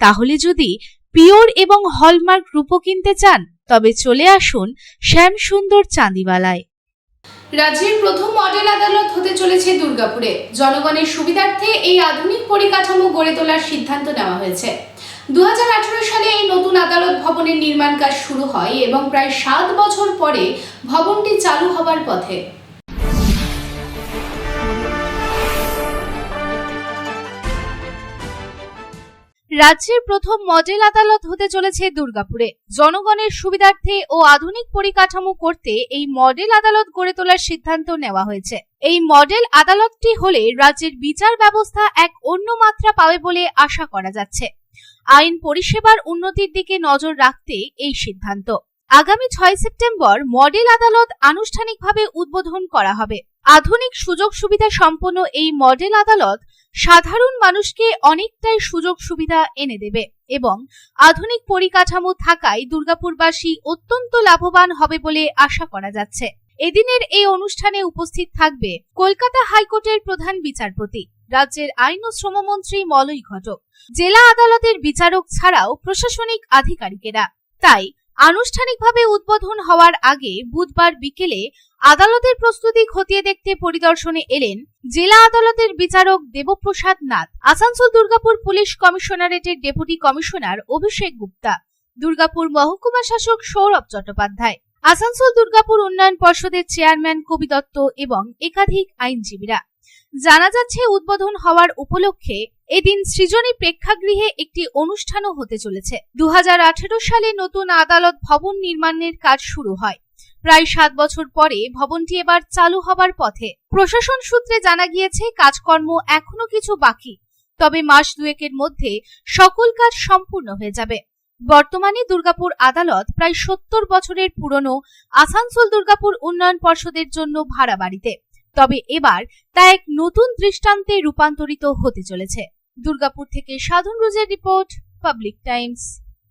তাহলে যদি পিওর এবং হলমার্ক রূপো কিনতে চান, তবে চলে আসুন শ্যাম সুন্দর চাঁদিওয়ালায়। রাজ্যের প্রথম মডেল আদালত হতে চলেছে দুর্গাপুরে। জনগণের সুবিধার্থে এই আধুনিক পরিকাঠামো গড়ে তোলার সিদ্ধান্ত নেওয়া হয়েছে। দু হাজার আঠারো সালে এই নতুন আদালত ভবনের নির্মাণ কাজ শুরু হয় এবং প্রায় সাত বছর পরে ভবনটি চালু হবার পথে। রাজ্যের প্রথম মডেল আদালত হতে চলেছে দুর্গাপুরে। জনগণের সুবিধার্থে ও আধুনিক পরিকাঠামো করতে এই মডেল আদালত গড়ে তোলার সিদ্ধান্ত নেওয়া হয়েছে। এই মডেল আদালতটি হলে রাজ্যের বিচার ব্যবস্থা এক অন্য মাত্রা পাবে বলে আশা করা যাচ্ছে। আইন পরিষেবার উন্নতির দিকে নজর রাখতে এই সিদ্ধান্ত। আগামী ছয় সেপ্টেম্বর মডেল আদালত আনুষ্ঠানিকভাবে উদ্বোধন করা হবে। আধুনিক সুযোগ সুবিধা সম্পন্ন এই মডেল আদালত সাধারণ মানুষকে অনেকটাই সুযোগ সুবিধা এনে দেবে এবং আধুনিক পরিকাঠামো থাকায় দুর্গাপুরবাসী অত্যন্ত লাভবান হবে বলে আশা করা যাচ্ছে। এদিনের এই অনুষ্ঠানে উপস্থিত থাকবে কলকাতা হাইকোর্টের প্রধান বিচারপতি, রাজ্যের আইন ও শ্রমমন্ত্রী মলয় ঘটক। জেলা আদালতের বিচারক ছাড়াও প্রশাসনিক আধিকারিকেরা। তাই আনুষ্ঠানিকভাবে উদ্বোধন হওয়ার আগে বুধবার বিকেলে আদালতের প্রস্তুতি খতিয়ে দেখতে পরিদর্শনে এলেন জেলা আদালতের বিচারক দেবপ্রসাদ নাথ, আসানসোল দুর্গাপুর পুলিশ কমিশনারেটের ডেপুটি কমিশনার অভিষেক গুপ্তা, দুর্গাপুর মহকুমা শাসক সৌরভ চট্টোপাধ্যায়, আসানসোল দুর্গাপুর উন্নয়ন পর্ষদের চেয়ারম্যান কবি দত্ত এবং একাধিক আইনজীবীরা। জানা যাচ্ছে, উদ্বোধন হওয়ার উপলক্ষে এদিন সৃজনী প্রেক্ষাগৃহে একটি অনুষ্ঠানও হতে চলেছে। দু হাজার আঠারো সালে নতুন আদালত ভবন নির্মাণের কাজ শুরু হয়। প্রায় সাত বছর পরে ভবনটি এবার চালু হবার পথে। প্রশাসন সূত্রে জানা গিয়েছে, কাজকর্ম এখনও কিছু বাকি। তবে মাস দুয়েকের মধ্যে সকল কাজ সম্পূর্ণ হয়ে যাবে। বর্তমানে দুর্গাপুর আদালত প্রায় সত্তর বছরের পুরনো আসানসোল দুর্গাপুর উন্নয়ন পর্ষদের জন্য ভাড়া বাড়িতে। তবে এবার তা এক নতুন দৃষ্টান্তে রূপান্তরিত হতে চলেছে। দুর্গাপুর থেকে সাধন রোজের রিপোর্ট, পাবলিক টাইমস।